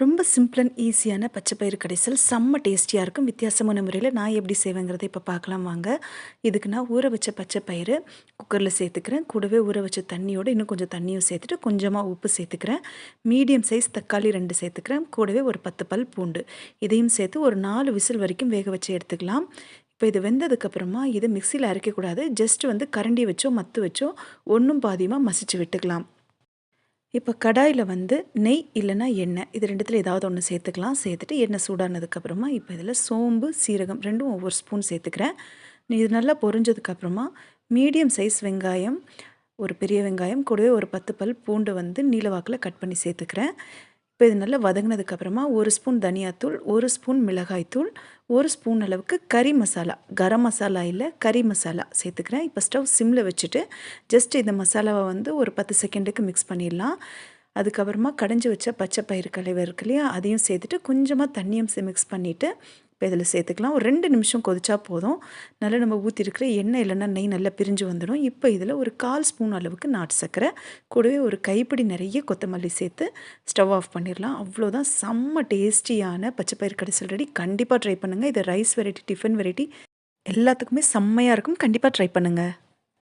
ரொம்ப simple and ஈஸியான பச்சை பயிறு கடைசல். செம்ம டேஸ்டியாக இருக்கும். வித்தியாசமான முறையில் நான் எப்படி செய்வேங்கிறத இப்போ பார்க்கலாம் வாங்க. இதுக்கு நான் ஊற வச்ச பச்சை பயிறு குக்கரில் சேர்த்துக்கிறேன். கூடவே ஊற வச்ச தண்ணியோடு இன்னும் கொஞ்சம் தண்ணியும் சேர்த்துட்டு கொஞ்சமாக உப்பு சேர்த்துக்கிறேன். மீடியம் சைஸ் தக்காளி ரெண்டு சேர்த்துக்கிறேன். கூடவே ஒரு பத்து பல் பூண்டு. இதையும் சேர்த்து ஒரு நாலு விசில் வரைக்கும் வேக வச்சு எடுத்துக்கலாம். இப்போ இது வெந்ததுக்கப்புறமா இதை மிக்சியில் அரைக்கக்கூடாது. ஜஸ்ட் வந்து கரண்டி வச்சோ மத்து வச்சோ ஒன்றும் பாதியமாக மசிச்சு விட்டுக்கலாம். இப்போ கடாயில் வந்து நெய் இல்லைன்னா எண்ணெய். இது ரெண்டுத்தில் ஏதாவது ஒன்று சேர்த்துக்கலாம். சேர்த்துட்டு எண்ணெய் சூடானதுக்கப்புறமா இப்போ இதில் சோம்பு சீரகம் ரெண்டும் ஒவ்வொரு ஸ்பூன் சேர்த்துக்கிறேன். இது நல்லா பொரிஞ்சதுக்கப்புறமா மீடியம் சைஸ் வெங்காயம் ஒரு பெரிய வெங்காயம் கூடவே ஒரு பத்து பல் பூண்டு வந்து நீலவாக்கில் கட் பண்ணி சேர்த்துக்கிறேன். இப்போ இது நல்லா வதங்கினதுக்கப்புறமா ஒரு ஸ்பூன் தனியாத்தூள் ஒரு ஸ்பூன் மிளகாய்த்தூள் ஒரு ஸ்பூன் அளவுக்கு கறி மசாலா. கரம் மசாலா இல்லை கறி மசாலா சேர்த்துக்கிறேன். இப்போ ஸ்டவ் சிம்மில் வச்சுட்டு ஜஸ்ட் இந்த மசாலாவை வந்து ஒரு பத்து செகண்டுக்கு மிக்ஸ் பண்ணிடலாம். அதுக்கப்புறமா கடைஞ்சி வச்ச பச்சை பயிறு கலைவர் இருக்கு இல்லையா அதையும் சேர்த்துட்டு கொஞ்சமாக தண்ணியும் மிக்ஸ் பண்ணிவிட்டு இப்போ இதில் சேர்த்துக்கலாம். ஒரு ரெண்டு நிமிஷம் கொதிச்சா போதும். நல்லா நம்ம ஊற்றிருக்கிற எண்ணெய் இல்லைன்னா நெய் நல்லா பிரிஞ்சு வந்துடும். இப்போ இதில் ஒரு கால் ஸ்பூன் அளவுக்கு நாட்டு சர்க்கரை கூடவே ஒரு கைப்பிடி நிறைய கொத்தமல்லி சேர்த்து ஸ்டவ் ஆஃப் பண்ணிடலாம். அவ்வளோதான். செம்ம டேஸ்டியான பச்சைப்பயிர் கடைசல் ரெடி. கண்டிப்பாக ட்ரை பண்ணுங்கள் இது ரைஸ் வெரைட்டி டிஃபன் வெரைட்டி எல்லாத்துக்குமே செம்மையாக இருக்கும். கண்டிப்பாக ட்ரை பண்ணுங்கள்